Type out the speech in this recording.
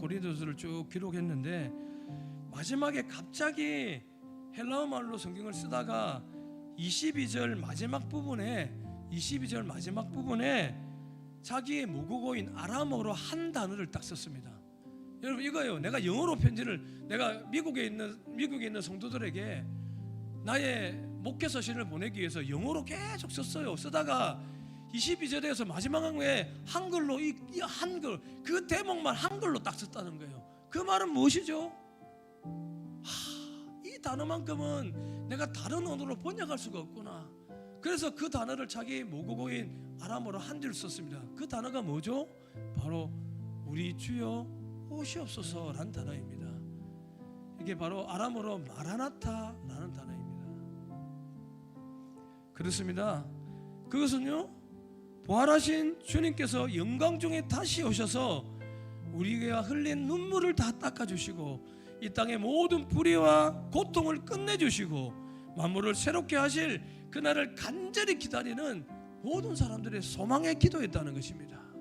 고린도서를 쭉 기록했는데 마지막에 갑자기 헬라어 말로 성경을 쓰다가 22절 마지막 부분에 22절 마지막 부분에 자기의 모국어인 아람어로 한 단어를 딱 썼습니다. 여러분 이거요. 내가 영어로 편지를 내가 미국에 있는 미국에 있는 성도들에게 나의 목회 서신을 보내기 위해서 영어로 계속 썼어요. 쓰다가 22절에서 마지막 항에 한글로 이, 이 한글 그 대목만 한글로 딱 썼다는 거예요. 그 말은 무엇이죠? 하, 이 단어만큼은 내가 다른 언어로 번역할 수가 없구나. 그래서 그 단어를 자기 모국어인 아람어로 한 줄 썼습니다. 그 단어가 뭐죠? 바로 우리 주여 오시옵소서라는 단어입니다. 이게 바로 아람어로 마라나타라는 단어입니다. 그렇습니다. 그것은요 부활하신 주님께서 영광 중에 다시 오셔서 우리가 흘린 눈물을 다 닦아주시고 이 땅의 모든 불의와 고통을 끝내주시고 만물을 새롭게 하실 그날을 간절히 기다리는 모든 사람들의 소망의 기도였다는 것입니다.